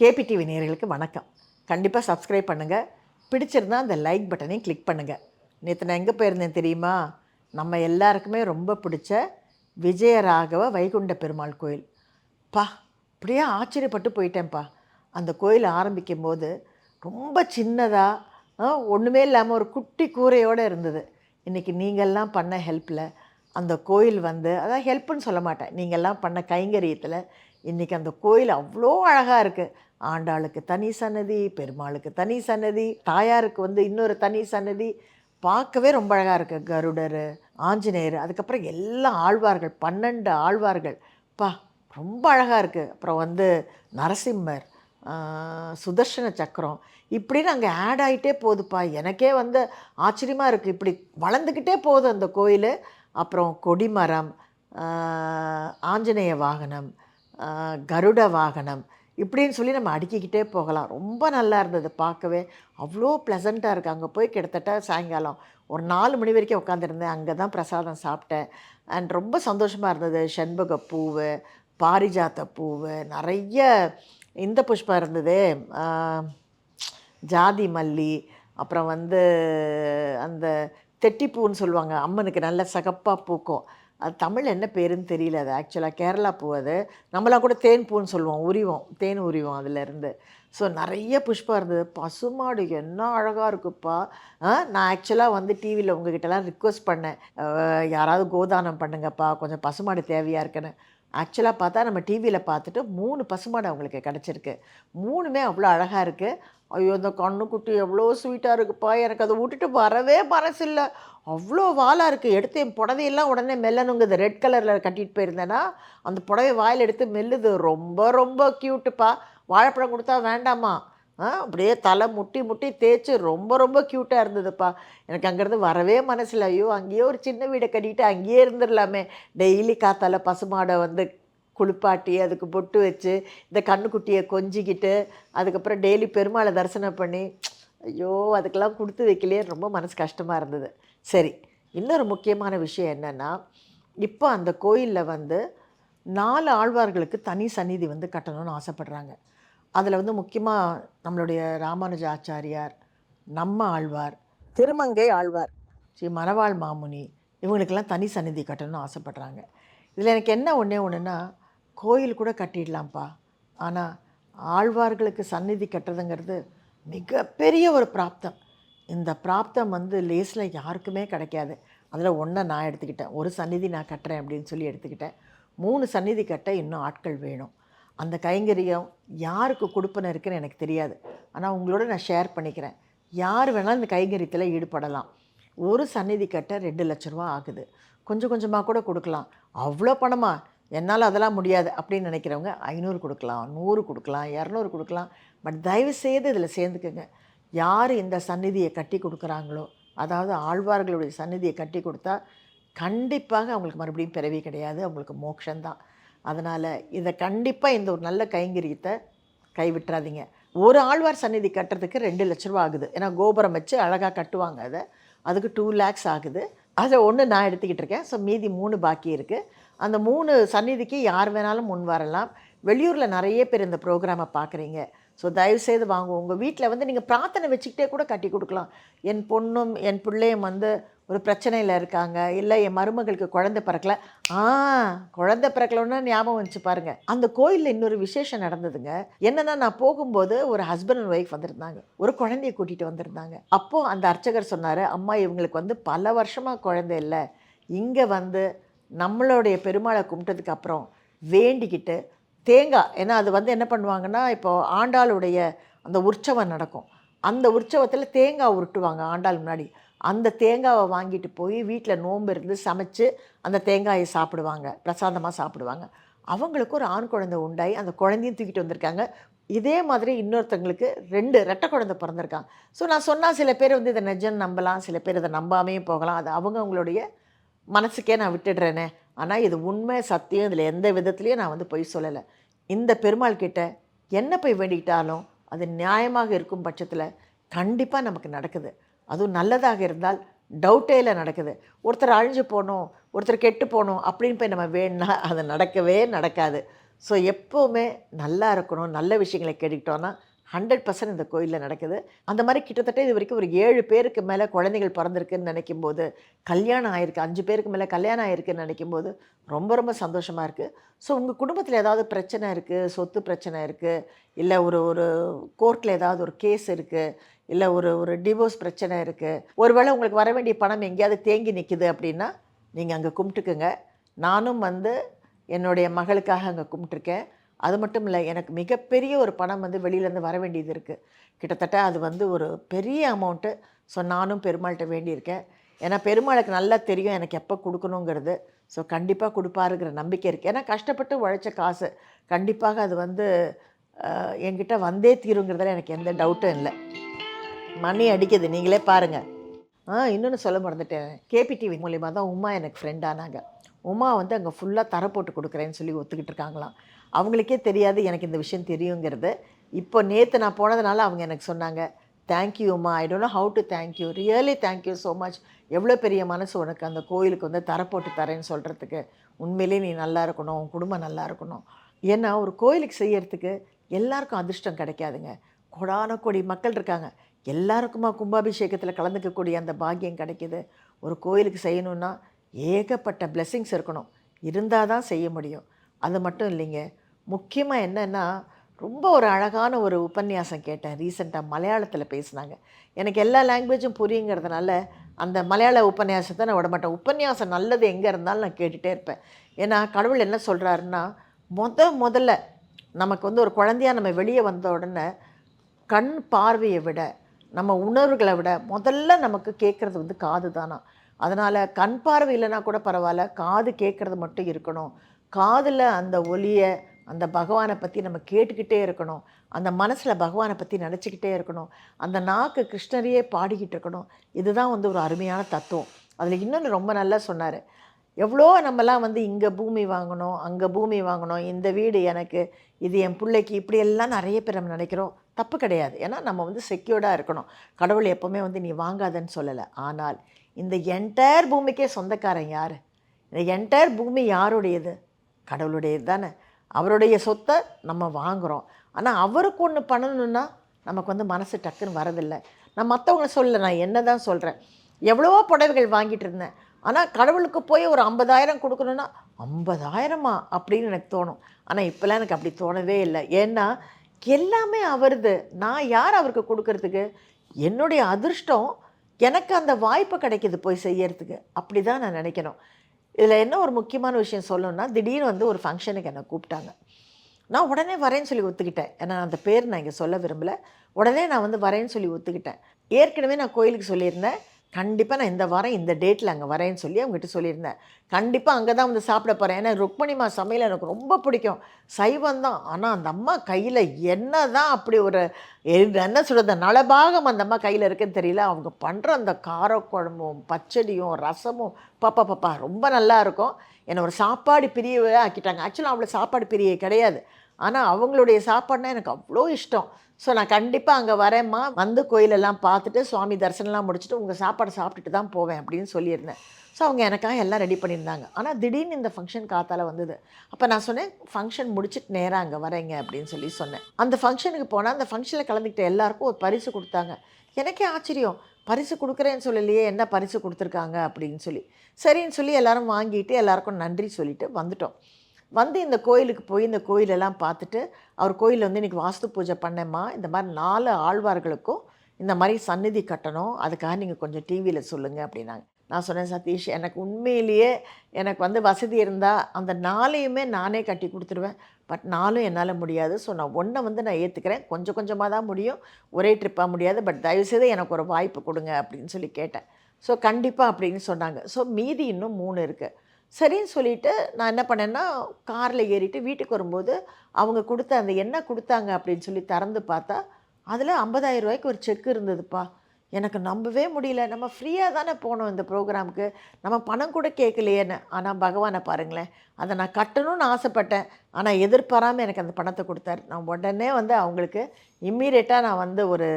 KPTV நேர்களுக்கு வணக்கம். கண்டிப்பாக சப்ஸ்கிரைப் பண்ணுங்கள் பிடிச்சிருந்தா அந்த லைக் பட்டனையும் கிளிக் பண்ணுங்கள் நேற்று நான் எங்கே போயிருந்தேன் தெரியுமா? நம்ம எல்லாருக்குமே ரொம்ப பிடிச்ச விஜயராகவ வைகுண்ட பெருமாள் கோயில். பா அப்படியே ஆச்சரியப்பட்டு போயிட்டேன்ப்பா. அந்த கோயில் ஆரம்பிக்கும் போது ரொம்ப சின்னதாக ஒன்றுமே இல்லாமல் ஒரு குட்டி கூரையோடு இருந்தது. இன்றைக்கி நீங்கள்லாம் பண்ண ஹெல்ப்பில் அந்த கோயில் வந்து அதான் ஹெல்ப்புன்னு சொல்ல மாட்டேன். நீங்கள்லாம் பண்ண கைங்கரியத்தில் இன்றைக்கி அந்த கோயில் அவ்வளோ அழகாக இருக்குது ஆண்டாளுக்கு தனி சன்னதி பெருமாளுக்கு தனி சன்னதி தாயாருக்கு வந்து இன்னொரு தனி சன்னதி. பார்க்கவே ரொம்ப அழகாக இருக்குது கருடர் ஆஞ்சநேயர் அதுக்கப்புறம் எல்லா ஆழ்வார்கள் பன்னெண்டு ஆழ்வார்கள். பா ரொம்ப அழகாக இருக்குது அப்புறம் வந்து நரசிம்மர் சுதர்ஷன சக்கரம். இப்படின்னு அங்கே ஆட் ஆகிட்டே போகுதுப்பா எனக்கே வந்து ஆச்சரியமாக இருக்குது இப்படி வளர்ந்துக்கிட்டே போகுது அந்த கோயில். அப்புறம் கொடிமரம் ஆஞ்சநேய வாகனம் கருட வாகனம் இப்படின்னு சொல்லி நம்ம அடுக்கிக்கிட்டே போகலாம். ரொம்ப நல்லா இருந்தது பார்க்கவே. அவ்வளோ ப்ளசண்ட்டாக இருக்குது அங்கே போய் கிட்டத்தட்ட சாயங்காலம் ஒரு நாலு மணி வரைக்கும் உட்காந்துருந்தேன் அங்கே தான் பிரசாதம் சாப்பிட்டேன். அண்ட் ரொம்ப சந்தோஷமாக இருந்தது. செண்பக பூவு பாரிஜாத்த பூவு நிறைய இந்த புஷ்பம் இருந்தது. ஜாதி மல்லி அப்புறம் வந்து அந்த தெட்டிப்பூன்னு சொல்லுவாங்க. அம்மனுக்கு நல்ல சகப்பாக பூக்கும். அது தமிழ் என்ன பேருன்னு தெரியல அது ஆக்சுவலாக கேரளா பூ அது. நம்மளாம் கூட தேன் பூன்னு சொல்லுவோம் உரிவோம் தேன் உரிவோம் அதுலேருந்து. ஸோ நிறைய புஷ்பம் இருந்தது. பசுமாடு என்ன அழகாக இருக்குப்பா. நான் ஆக்சுவலாக வந்து டிவியில் உங்ககிட்டலாம் ரிக்வஸ்ட் பண்ணேன். யாராவது கோதானம் பண்ணுங்கப்பா கொஞ்சம் பசுமாடு தேவையாக இருக்குன்னு. ஆக்சுவலாக பார்த்தா நம்ம டிவியில் பார்த்துட்டு மூணு பசுமாடு அவங்களுக்கு கிடச்சிருக்கு. மூணுமே அவ்வளோ அழகாக இருக்குது ஐயோ அந்த கண்ணுக்குட்டி எவ்வளோ ஸ்வீட்டாக இருக்குப்பா. எனக்கு அதை விட்டுட்டு வரவே மனசில்லை. அவ்வளோ வாலாக இருக்குது எடுத்து என் புடவையெல்லாம் உடனே மெல்லணுங்குது ரெட் கலரில் கட்டிட்டு போயிருந்தேன்னா அந்த புடவை வாயில் எடுத்து மெல்லுது. ரொம்ப ரொம்ப க்யூட்டுப்பா வாழைப்பழம் கொடுத்தா வேண்டாமா? ஆ அப்படியே தலை முட்டி முட்டி தேய்ச்சி ரொம்ப ரொம்ப க்யூட்டாக இருந்ததுப்பா. எனக்கு அங்கேருந்து வரவே மனசில் ஐயோ அங்கேயே ஒரு சின்ன வீடை கட்டிட்டு அங்கேயே இருந்துடலாமே. டெய்லி காத்தால பசுமாடை வந்து குளிப்பாட்டி அதுக்கு பொட்டு வச்சு இந்த கண்ணுக்குட்டியை கொஞ்சிக்கிட்டு அதுக்கப்புறம் டெய்லி பெருமாளை தரிசனம் பண்ணி ஐயோ அதுக்கெல்லாம் கொடுத்து வைக்கலையே ரொம்ப மனசு கஷ்டமாக இருந்தது. சரி இன்னொரு முக்கியமான விஷயம் என்னென்னா இப்போ அந்த கோயிலில் வந்து நாலு ஆழ்வார்களுக்கு தனி சந்நிதி வந்து கட்டணும்னு ஆசைப்படுறாங்க. அதில் வந்து முக்கியமாக நம்மளுடைய ராமானுஜ ஆச்சாரியார் நம்ம ஆழ்வார் திருமங்கை ஆழ்வார். ஸ்ரீ மணவாள் மாமுனி இவங்களுக்கெல்லாம் தனி சந்நிதி கட்டணும்னு ஆசைப்படுறாங்க. இதில் எனக்கு என்ன ஒன்றே ஒன்றுனா கோயில் கூட கட்டிடலாம்ப்பா. ஆனால் ஆழ்வார்களுக்கு சந்நிதி கட்டுறதுங்கிறது மிகப்பெரிய ஒரு பிராப்தம். இந்த பிராப்தம் வந்து லேஸில் யாருக்குமே கிடைக்காது. அதில் ஒன்றை நான் எடுத்துக்கிட்டேன். ஒரு சந்நிதி நான் கட்டுறேன் அப்படின்னு சொல்லி எடுத்துக்கிட்டேன். மூணு சந்நிதி கட்ட இன்னும் ஆட்கள் வேணும். அந்த கைங்கரியம் யாருக்கு கொடுப்பன இருக்குன்னு எனக்கு தெரியாது. ஆனால் உங்களோட நான் ஷேர் பண்ணிக்கிறேன். யார் வேணாலும் இந்த கைங்கரியத்தில் ஈடுபடலாம். ஒரு சந்நிதி கட்ட ரெண்டு லட்ச ரூபா ஆகுது. கொஞ்சம் கொஞ்சமாக கூட கொடுக்கலாம். அவ்வளோ பணமாக என்னால் அதெல்லாம் முடியாது அப்படின்னு நினைக்கிறவங்க ஐநூறு கொடுக்கலாம் நூறு கொடுக்கலாம் இரநூறு கொடுக்கலாம். பட் தயவு செய்து இதில் சேர்ந்துக்குங்க. யார் இந்த சந்நிதியை கட்டி கொடுக்குறாங்களோ அதாவது ஆழ்வார்களுடைய சந்நிதியை கட்டி கொடுத்தா கண்டிப்பாக அவங்களுக்கு மறுபடியும் பிறவி கிடையாது அவங்களுக்கு மோட்சம்தான் அதனால் இதை கண்டிப்பாக இந்த ஒரு நல்ல கைங்கரியத்தை கைவிட்டுறாதீங்க. ஒரு ஆழ்வார் சந்நிதி கட்டுறதுக்கு ரெண்டு லட்ச ரூபா ஆகுது. ஏன்னா கோபுரம் வச்சு அழகாக கட்டுவாங்க அதை. அதுக்கு டூ லேக்ஸ் ஆகுது. அதை ஒன்று நான் எடுத்துக்கிட்டு இருக்கேன். ஸோ மீதி மூணு பாக்கி இருக்குது அந்த மூணு சந்நிதிக்கு யார் வேணாலும் முன் வரலாம். வெளியூரில் நிறைய பேர் இந்த ப்ரோக்ராமை பார்க்குறீங்க ஸோ தயவுசெய்து வாங்க. உங்கள் வீட்டில் வந்து நீங்கள் பிரார்த்தனை வச்சுக்கிட்டே கூட கட்டி கொடுக்கலாம். என் பொண்ணும் என் பிள்ளையும் வந்து ஒரு பிரச்சனையில் இருக்காங்க. இல்லை என் மருமகளுக்கு குழந்தை பிறக்கல. ஆ குழந்தை பிறக்கலன்னா ஞாபகம் வந்துச்சு பாருங்கள் அந்த கோயிலில் இன்னொரு விசேஷம் நடந்ததுங்க. என்னென்னா நான் போகும்போது ஒரு ஹஸ்பண்ட் அண்ட் ஒய்ஃப் வந்திருந்தாங்க. ஒரு குழந்தைய கூட்டிகிட்டு வந்திருந்தாங்க. அப்போது அந்த அர்ச்சகர் சொன்னார் அம்மா இவங்களுக்கு வந்து பல வருஷமாக குழந்தை இல்லை. இங்கே வந்து நம்மளுடைய பெருமாளை கும்பிட்டதுக்கு அப்புறம் வேண்டிக்கிட்டு தேங்காய் ஏன்னா அது வந்து என்ன பண்ணுவாங்கன்னா இப்போ ஆண்டாளுடைய அந்த உற்சவம் நடக்கும். அந்த உற்சவத்தில் தேங்காய் உருட்டுவாங்க ஆண்டாள் முன்னாடி. அந்த தேங்காவை வாங்கிட்டு போய் வீட்டில் நோன்பு இருந்து சமைச்சு அந்த தேங்காயை சாப்பிடுவாங்க பிரசாதமாக சாப்பிடுவாங்க. அவங்களுக்கு ஒரு ஆண் குழந்தை உண்டாயி அந்த குழந்தையும் தூக்கிட்டு வந்திருக்காங்க. இதே மாதிரி இன்னொருத்தங்களுக்கு ரெண்டு ரெட்டை குழந்தை பிறந்திருக்காங்க. ஸோ நான் சொன்னால் சில பேர் வந்து இதை நிஜம் நம்பலாம் சில பேர் இதை நம்பாமையும் போகலாம். அது அவங்க அவங்களுடைய மனசுக்கே நான் விட்டுடுறேனே. ஆனால் இது உண்மை சத்தியம் இதில் எந்த விதத்துலேயும் நான் வந்து பொய் சொல்லலை. இந்த பெருமாள் கிட்ட என்ன போய் வேண்டிக்கிட்டாலும் அது நியாயமாக இருக்கும் பட்சத்தில் கண்டிப்பாக நமக்கு நடக்குது. அதுவும் நல்லதாக இருந்தால் டவுட்டே இல்லை நடக்குது. ஒருத்தர் அழிஞ்சு போகணும் ஒருத்தர் கெட்டு போகணும் அப்படின்னு போய் நம்ம வேணும்னா அது நடக்கவே நடக்காது. ஸோ எப்போவுமே நல்லா இருக்கணும் நல்ல விஷயங்களை கேட்டுக்கிட்டோன்னா ஹண்ட்ரட் பர்சன்ட் இந்த கோயிலில் நடக்குது. அந்த மாதிரி கிட்டத்தட்ட இது வரைக்கும் ஒரு ஏழு பேருக்கு மேலே குழந்தைகள் பிறந்திருக்குன்னு நினைக்கும் போது கல்யாணம் ஆயிருக்கு அஞ்சு பேருக்கு மேலே கல்யாணம் ஆயிருக்குன்னு நினைக்கும் போது ரொம்ப ரொம்ப சந்தோஷமாக இருக்குது ஸோ உங்கள் குடும்பத்தில் ஏதாவது பிரச்சனை இருக்குது சொத்து பிரச்சனை இருக்குது இல்லை ஒரு ஒரு கோர்ட்டில் ஏதாவது ஒரு கேஸ் இருக்குது இல்லை ஒரு ஒரு டிவோர்ஸ் பிரச்சனை இருக்குது ஒருவேளை உங்களுக்கு வர வேண்டிய பணம் எங்கேயாவது தேங்கி நிற்கிது அப்படின்னா நீங்கள் அங்கே கும்பிட்டுக்குங்க. நானும் வந்து என்னுடைய மகளுக்காக அங்கே கும்பிட்டுருக்கேன். அது மட்டும் இல்லை எனக்கு மிகப்பெரிய ஒரு பணம் வந்து வெளியிலேருந்து வர வேண்டியது இருக்குது கிட்டத்தட்ட அது வந்து ஒரு பெரிய அமௌண்ட்டு. ஸோ நானும் பெருமாள்கிட்ட வேண்டியிருக்கேன். ஏன்னா பெருமாளுக்கு நல்லா தெரியும் எனக்கு எப்போ கொடுக்கணுங்கிறது. ஸோ கண்டிப்பாக கொடுப்பாருங்கிற நம்பிக்கை இருக்குது ஏன்னா கஷ்டப்பட்டு உழைச்ச காசு. கண்டிப்பாக அது வந்து என்கிட்ட வந்தே தீருங்கிறதுல எனக்கு எந்த டவுட்டும் இல்லை. மணி அடிக்குது. நீங்களே பாருங்கள் ஆ இன்னொன்று சொல்ல மறந்துட்டேன். கேபிடிவி மூலிமா தான் உமா எனக்கு ஃப்ரெண்ட் ஆனாங்க. உமா வந்து அங்கே ஃபுல்லாக தர போட்டு கொடுக்குறேன்னு சொல்லி ஒத்துக்கிட்டு இருக்காங்களாம். அவங்களுக்கே தெரியாது எனக்கு இந்த விஷயம் தெரியுங்கிறது. இப்போ நேற்று நான் போனதுனால அவங்க எனக்கு சொன்னாங்க தேங்க்யூம்மா I don't know how to thank you really thank you so much எவ்வளோ பெரிய மனசு உனக்கு அந்த கோயிலுக்கு வந்து தர போட்டு தரேன்னு சொல்கிறதுக்கு உண்மையிலே நீ நல்லா இருக்கணும் உன் குடும்பம் நல்லா இருக்கணும். ஏன்னா ஒரு கோயிலுக்கு செய்யறதுக்கு எல்லாருக்கும் அதிர்ஷ்டம் கிடைக்காதுங்க. கொடான கோடி மக்கள் இருக்காங்க. எல்லாருக்குமா கும்பாபிஷேகத்தில் கலந்துக்கக்கூடிய அந்த பாக்கியம் கிடைக்கிது. ஒரு கோயிலுக்கு செய்யணுன்னா ஏகப்பட்ட பிளெஸ்ஸிங்ஸ் இருக்கணும். இருந்தால் தான் செய்ய முடியும். அது மட்டும் இல்லைங்க முக்கியமாக என்னென்னா ரொம்ப ஒரு அழகான ஒரு உபன்யாசம் கேட்டேன் ரீசெண்டாக மலையாளத்தில் பேசுனாங்க. எனக்கு எல்லா லாங்குவேஜும் புரியுங்கிறதுனால அந்த மலையாள உபன்யாசத்தை நான் விடமாட்டேன். உபன்யாசம் நல்லது எங்கே இருந்தாலும் நான் கேட்டுகிட்டே இருப்பேன். ஏன்னா கடவுள் என்ன சொல்கிறாருன்னா முத முதல்ல நமக்கு வந்து ஒரு குழந்தையாக நம்ம வெளியே வந்த உடனே கண் பார்வையை விட நம்ம உணர்வுகளை விட முதல்ல நமக்கு கேட்குறது வந்து காது தானா. அதனால் கண் பார்வை இல்லைன்னா கூட பரவாயில்ல காது கேட்குறது மட்டும் இருக்கணும். காதில் அந்த ஒலியை அந்த பகவானை பற்றி நம்ம கேட்டுக்கிட்டே இருக்கணும். அந்த மனசில் பகவானை பற்றி நினச்சிக்கிட்டே இருக்கணும். அந்த நாக்கு கிருஷ்ணரையே பாடிக்கிட்டு இருக்கணும். இதுதான் வந்து ஒரு அருமையான தத்துவம். அதில் இன்னொன்று ரொம்ப நல்லா சொன்னார். எவ்வளோ நம்மலாம் வந்து இங்கே பூமி வாங்கணும் அங்கே பூமி வாங்கணும் இந்த வீடு எனக்கு இது என் பிள்ளைக்கு இப்படியெல்லாம் நிறைய பேர் நம்ம நினைக்கிறோம். தப்பு கிடையாது. ஏன்னா நம்ம வந்து செக்யூர்டாக இருக்கணும். கடவுள் எப்போவுமே வந்து நீ வாங்காதன்னு சொல்லலை. ஆனால் இந்த என்டையர் பூமிக்கே சொந்தக்காரன் யார்? இந்த என்டையர் பூமி யாருடையது? கடவுளுடையது தானே. அவருடைய சொத்தை நம்ம வாங்குகிறோம் ஆனால் அவருக்கு ஒன்று பண்ணணும்னா நமக்கு வந்து மனசு டக்குன்னு வரதில்லை. நான் மற்றவங்கள சொல்லலை நான் என்ன தான் சொல்கிறேன் எவ்வளவோ புடவைகள் வாங்கிட்டு இருந்தேன். ஆனால் கடவுளுக்கு போய் ஒரு ஐம்பதாயிரம் கொடுக்கணுன்னா ஐம்பதாயிரமா? அப்படின்னு எனக்கு தோணும். ஆனால் இப்போல்லாம் எனக்கு அப்படி தோணவே இல்லை. ஏன்னா எல்லாமே அவருது. நான் யார் அவருக்கு கொடுக்கறதுக்கு? என்னுடைய அதிர்ஷ்டம் எனக்கு அந்த வாய்ப்பு கிடைக்கிது போய் செய்யறதுக்கு. அப்படி தான் நான் நினைக்கணும். இதில் என்ன ஒரு முக்கியமான விஷயம் சொல்லணும்னா திடீர்னு வந்து ஒரு ஃபங்க்ஷனுக்கு என்னை கூப்பிட்டாங்க. நான் உடனே வரேன்னு சொல்லி ஒத்துக்கிட்டேன். ஏன்னா அந்த பேர் நான் இங்கே சொல்ல விரும்பலை. உடனே நான் வந்து வரேன்னு சொல்லி ஒத்துக்கிட்டேன். ஏற்கனவே நான் கோயிலுக்கு சொல்லியிருந்தேன். கண்டிப்பாக நான் இந்த வாரம் இந்த டேட்டில் அங்கே வரேன்னு சொல்லி அவங்ககிட்ட சொல்லியிருந்தேன். கண்டிப்பாக அங்கே தான் வந்து சாப்பிட போகிறேன் ஏன்னா ருக்மணிமா சமையல் எனக்கு ரொம்ப பிடிக்கும். சைவம் தான். ஆனால் அந்த அம்மா கையில் என்ன தான் அப்படி ஒரு என்ன சொல்கிறது நலபாகம் அந்த அம்மா கையில் இருக்குன்னு தெரியல. அவங்க பண்ணுற அந்த காரக்குழம்பும் பச்சடியும் ரசமும் பாப்பா பாப்பா ரொம்ப நல்லா இருக்கும். என்னை ஒரு சாப்பாடு பிரியவே ஆக்கிட்டாங்க. ஆக்சுவலாக அவ்வளோ சாப்பாடு பிரியே கிடையாது. ஆனால் அவங்களுடைய சாப்பாடுனா எனக்கு அவ்வளோ இஷ்டம். ஸோ நான் கண்டிப்பாக அங்கே வரேம்மா. வந்து கோயிலெல்லாம் பார்த்துட்டு சுவாமி தரிசனம்லாம் முடிச்சுட்டு உங்கள் சாப்பாடு சாப்பிட்டுட்டு தான் போவேன் அப்படின்னு சொல்லியிருந்தேன். ஸோ அவங்க எனக்காக எல்லாம் ரெடி பண்ணியிருந்தாங்க. ஆனால் திடீர்னு இந்த ஃபங்க்ஷன் காத்தால் வந்தது. அப்போ நான் சொன்னேன் ஃபங்க்ஷன் முடிச்சுட்டு நேராக அங்கே வரேங்க அப்படின்னு சொல்லி சொன்னேன். அந்த ஃபங்க்ஷனுக்கு போனால் அந்த ஃபங்க்ஷனில் கலந்துக்கிட்ட எல்லாருக்கும் ஒரு பரிசு கொடுத்தாங்க. எனக்கே ஆச்சரியம். பரிசு கொடுக்குறேன்னு சொல்லலையே என்ன பரிசு கொடுத்துருக்காங்க அப்படின்னு சொல்லி. சரின்னு சொல்லி எல்லோரும் வாங்கிட்டு எல்லாருக்கும் நன்றி சொல்லிட்டு வந்துட்டோம். வந்து இந்த கோயிலுக்கு போய் இந்த கோயிலெல்லாம் பார்த்துட்டு அவர் கோயிலில் வந்து இன்றைக்கி வாஸ்து பூஜை பண்ணேம்மா இந்த மாதிரி நாலு ஆழ்வார்களுக்கும் இந்த மாதிரி சந்நிதி கட்டணும் அதுக்காக நீங்கள் கொஞ்சம் டிவியில் சொல்லுங்கள் அப்படின்னாங்க. நான் சொன்னேன் சதீஷ் எனக்கு உண்மையிலேயே எனக்கு வந்து வசதி இருந்தால் அந்த நாளையுமே நானே கட்டி கொடுத்துருவேன். பட் நாலும் என்னால் முடியாது. ஸோ நான் ஒன்றை வந்து நான் ஏற்றுக்கிறேன் கொஞ்சம் கொஞ்சமாக தான் முடியும். ஒரே ட்ரிப்பாக முடியாது. பட் தயவுசெய்து எனக்கு ஒரு வாய்ப்பு கொடுங்க அப்படின்னு சொல்லி கேட்டேன். ஸோ கண்டிப்பாக அப்படின்னு சொன்னாங்க. ஸோ மீதி இன்னும் மூணு இருக்குது சரின்னு சொல்லிட்டு நான் என்ன பண்ணேன்னா காரில் ஏறிட்டு வீட்டுக்கு வரும்போது அவங்க கொடுத்த அந்த என்ன கொடுத்தாங்க அப்படின்னு சொல்லி திறந்து பார்த்தா அதில் ஐம்பதாயிரம் ரூபாய்க்கு ஒரு செக் இருந்ததுப்பா. எனக்கு நம்பவே முடியல. நம்ம ஃப்ரீயாக தானே போனோம் இந்த ப்ரோக்ராமுக்கு நம்ம பணம் கூட கேட்கலையேன்னு. ஆனால் பகவானை பாருங்களேன். அதை நான் கட்டணும்னு ஆசைப்பட்டேன். ஆனால் எதிர்பாராமல் எனக்கு அந்த பணத்தை கொடுத்தாரு. நான் உடனே வந்து அவங்களுக்கு இம்மீடியட்டாக நான் வந்து ஒரு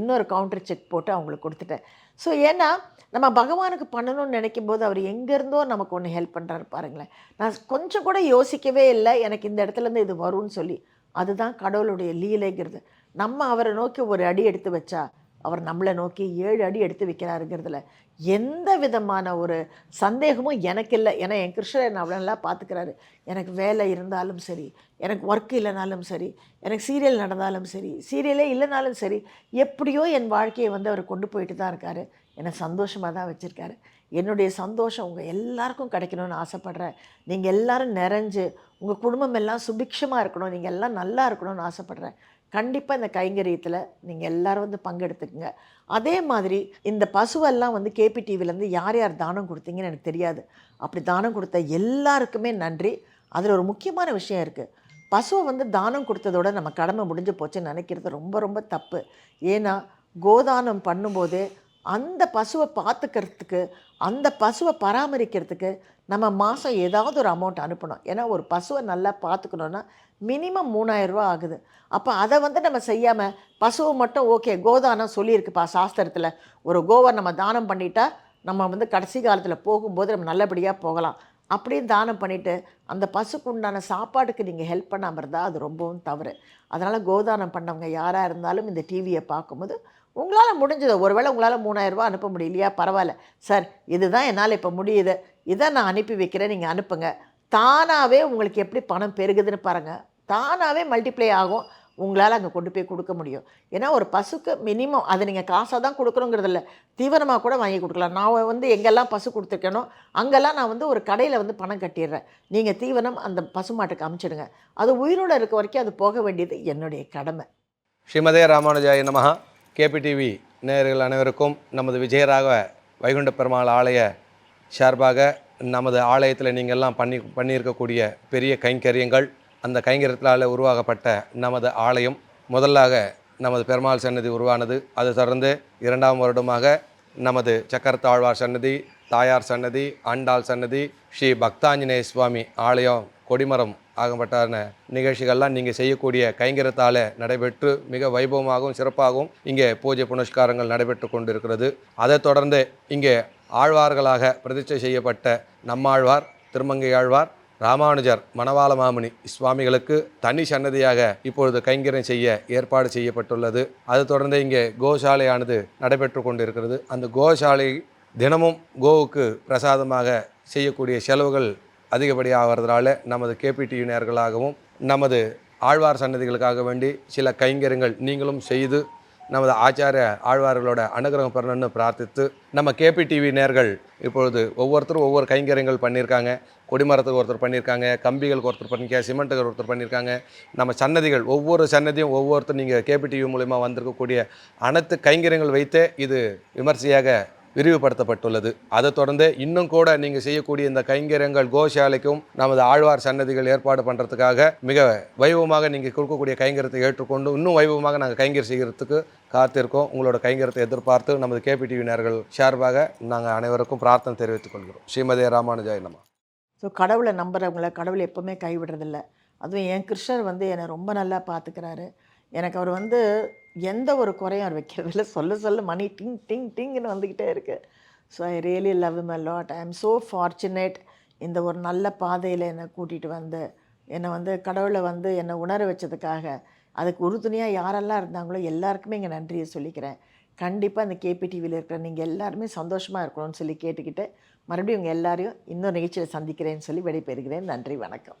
இன்னொரு கவுண்டர் செக் போட்டு அவங்களுக்கு கொடுத்துட்டேன். ஸோ ஏன்னா நம்ம பகவானுக்கு பண்ணணும்னு நினைக்கும் போது அவர் எங்கேருந்தோ நமக்கு ஒன்று ஹெல்ப் பண்ணுறாரு பாருங்களேன். நான் கொஞ்சம் கூட யோசிக்கவே இல்லை. எனக்கு இந்த இடத்துலேருந்து இது வரும்னு சொல்லி. அதுதான் கடவுளுடைய லீலைங்கிறது. நம்ம அவரை நோக்கி ஒரு அடி எடுத்து வச்சா அவர் நம்மளை நோக்கி ஏழு அடி எடுத்து வைக்கிறாருங்கிறதுல எந்த விதமான ஒரு சந்தேகமும் எனக்கு இல்லை. ஏன்னா என் கிருஷ்ணர் என்னை அவ்வளோ நல்லா பார்த்துக்கிறாரு. எனக்கு வேலை இருந்தாலும் சரி எனக்கு ஒர்க் இல்லைனாலும் சரி எனக்கு சீரியல் நடந்தாலும் சரி சீரியலே இல்லைனாலும் சரி எப்படியோ என் வாழ்க்கையை வந்து அவர் கொண்டு போயிட்டு தான் இருக்காரு. என்னை சந்தோஷமாக தான் வச்சுருக்காரு. என்னுடைய சந்தோஷம் உங்கள் எல்லாருக்கும் கிடைக்கணும்னு ஆசைப்பட்றேன். நீங்கள் எல்லோரும் நிறைஞ்சு உங்கள் குடும்பம் எல்லாம் சுபிக்ஷமாக இருக்கணும். நீங்கள் எல்லாம் நல்லா இருக்கணும்னு ஆசைப்பட்றேன். கண்டிப்பாக இந்த கைங்கரியத்தில் நீங்கள் எல்லாரும் வந்து பங்கெடுத்துக்குங்க. அதே மாதிரி இந்த பசுவெல்லாம் வந்து கேபி டிவிலேருந்து யார் யார் தானம் கொடுத்தீங்கன்னு எனக்கு தெரியாது. அப்படி தானம் கொடுத்த எல்லாருக்குமே நன்றி. அதில் ஒரு முக்கியமான விஷயம் இருக்குது பசுவை வந்து தானம் கொடுத்ததோட நம்ம கடமை முடிஞ்சு போச்சுன்னு நினைக்கிறது ரொம்ப ரொம்ப தப்பு. ஏன்னா கோதானம் பண்ணும்போது அந்த பசுவை பார்த்துக்கிறதுக்கு அந்த பசுவை பராமரிக்கிறதுக்கு நம்ம மாதம் ஏதாவது ஒரு அமௌண்ட் அனுப்பணும். ஏன்னா ஒரு பசுவை நல்லா பார்த்துக்கணுன்னா மினிமம் மூணாயிரரூவா ஆகுது. அப்போ அதை வந்து நம்ம செய்யாமல் பசுவை மட்டும் ஓகே கோதானம் சொல்லியிருக்குப்பா சாஸ்திரத்தில். ஒரு கோவை நம்ம தானம் பண்ணிட்டா நம்ம வந்து கடைசி காலத்தில் போகும்போது நம்ம நல்லபடியாக போகலாம். அப்படியே தானம் பண்ணிவிட்டு அந்த பசுக்கு உண்டான சாப்பாட்டுக்கு நீங்கள் ஹெல்ப் பண்ணாமல் இருந்தால் அது ரொம்பவும் தவறு. அதனால் கோதானம் பண்ணவங்க யாராக இருந்தாலும் இந்த டிவியை பார்க்கும்போது உங்களால் முடிஞ்சது ஒருவேளை உங்களால் மூணாயிரரூபா அனுப்ப முடியலையா? பரவாயில்ல. சார் இதுதான் என்னால் இப்போ முடியுது. இதை நான் அனுப்பி வைக்கிறேன் நீங்கள் அனுப்புங்க. தானாகவே உங்களுக்கு எப்படி பணம் பெருகுதுன்னு பாருங்கள் தானாகவே மல்டிப்ளை ஆகும். உங்களால் அங்கே கொண்டு போய் கொடுக்க முடியும். ஏன்னா ஒரு பசுக்கு மினிமம் அது நீங்கள் காசாக தான் கொடுக்கணுங்கிறது இல்லை. தீவனமாக கூட வாங்கி கொடுக்கலாம். நான் வந்து எங்கெல்லாம் பசு கொடுத்துருக்கேனோ அங்கெல்லாம் நான் வந்து ஒரு கடையில் வந்து பணம் கட்டிடுறேன். நீங்கள் தீவனம் அந்த பசுமாட்டுக்கு அமுச்சிடுங்க. அது உயிரோடு இருக்க வரைக்கும் அது போக வேண்டியது என்னுடைய கடமை. ஸ்ரீமதே ராமானுஜாய நமகா கேபிடிவி நேயர்கள் அனைவருக்கும் நமது விஜயராக வைகுண்ட பெருமாள் ஆலய சார்பாக நமது ஆலயத்தில் நீங்கள்லாம் பண்ணி பண்ணியிருக்கக்கூடிய பெரிய கைங்கரியங்கள் அந்த கைங்கரியத்தால் உருவாக்கப்பட்ட நமது ஆலயம். முதலாக நமது பெருமாள் சன்னதி உருவானது. அது தொடர்ந்து இரண்டாம் வருடமாக நமது சக்கரத்தாழ்வார் சன்னதி தாயார் சன்னதி ஆண்டாள் சன்னதி ஸ்ரீ பக்தாஞ்சநேய சுவாமி ஆலயம் கொடிமரம் ஆகப்பட்டான நிகழ்ச்சிகள்லாம் நீங்கள் செய்யக்கூடிய கைங்கரத்தால் நடைபெற்று மிக வைபவமாகவும் சிறப்பாகவும் இங்கே பூஜை புனஸ்காரங்கள் நடைபெற்று கொண்டிருக்கிறது. அதைத் தொடர்ந்து இங்கே ஆழ்வார்களாக பிரதிஷ்டை செய்யப்பட்ட நம்மாழ்வார் திருமங்கை ஆழ்வார் ராமானுஜர் மணவாள மாமுனி சுவாமிகளுக்கு தனி சன்னதியாக இப்பொழுது கைங்கரம் செய்ய ஏற்பாடு செய்யப்பட்டுள்ளது. அது தொடர்ந்து இங்கே கோசாலையானது நடைபெற்று கொண்டிருக்கிறது. அந்த கோசாலை தினமும் கோவுக்கு பிரசாதமாக செய்யக்கூடிய செலவுகள் அதிகப்படியாகிறதுனால நமது கேபிடியு நேர்களாகவும் நமது ஆழ்வார் சன்னதிகளுக்காக வேண்டி சில கைங்கரியங்கள் நீங்களும் செய்து நமது ஆச்சாரிய ஆழ்வார்களோட அனுகிரகம் பெறணும்னு பிரார்த்தித்து நம்ம கேபி டிவி நேர்கள் இப்பொழுது ஒவ்வொருத்தரும் ஒவ்வொரு கைங்கரியங்கள் பண்ணியிருக்காங்க. கொடிமரத்துக்கு ஒருத்தர் பண்ணியிருக்காங்க கம்பிகளுக்கு ஒருத்தர் பண்ணியிருக்காங்க சிமெண்ட்டுக்கு ஒருத்தர் பண்ணியிருக்காங்க. நம்ம சன்னதிகள் ஒவ்வொரு சன்னதியும் ஒவ்வொருத்தர் நீங்கள் கேபி டிவி மூலிமா வந்திருக்கக்கூடிய அனைத்து கைங்கரியங்கள் வைத்தே இது விமர்சையாக விரிவுபடுத்தப்பட்டுள்ளது. அதை தொடர்ந்து இன்னும் கூட நீங்கள் செய்யக்கூடிய இந்த கைங்கரியங்கள் கோசாலைக்கும் நமது ஆழ்வார் சன்னதிகள் ஏற்பாடு பண்ணுறதுக்காக மிக வைபவமாக நீங்கள் கொடுக்கக்கூடிய கைங்கரத்தை ஏற்றுக்கொண்டு இன்னும் வைபவமாக நாங்கள் கைங்கர் செய்கிறதுக்கு காத்திருக்கோம். உங்களோட கைங்கரத்தை எதிர்பார்த்து நமது கேபிடிவினர்கள் சார்பாக நாங்கள் அனைவருக்கும் பிரார்த்தனை தெரிவித்துக் கொள்கிறோம். ஸ்ரீமதே ராமானுஜாய் நம்ம ஸோ கடவுளை நம்புறவங்கள கடவுள் எப்போவுமே கைவிடுறதில்ல. அதுவும் என் கிருஷ்ணர் வந்து என்னை ரொம்ப நல்லா பார்த்துக்கிறாரு எனக்கு அவர் வந்து எந்த ஒரு குறையும் அவர் வைக்கிறதில்ல சொல்ல சொல்ல மணி டிங் டிங் டிங்னு வந்துக்கிட்டே இருக்குது so I really love my lot I am so fortunate இந்த ஒரு நல்ல பாதையில் என்னை கூட்டிகிட்டு வந்து என்னை வந்து கடவுளை வந்து என்னை உணர வச்சதுக்காக அதுக்கு உறுதுணையாக யாரெல்லாம் இருந்தாங்களோ எல்லாருக்குமே இங்கே நன்றியை சொல்லிக்கிறேன். கண்டிப்பாக இந்த கேபிடிவியில் இருக்கிற நீங்கள் எல்லாருமே சந்தோஷமாக இருக்கணும்னு சொல்லி கேட்டுக்கிட்டு மறுபடியும் உங்கள் எல்லாரையும் இன்னொரு நிகழ்ச்சியில் சந்திக்கிறேன்னு சொல்லி விடைபெறுகிறேன். நன்றி வணக்கம்.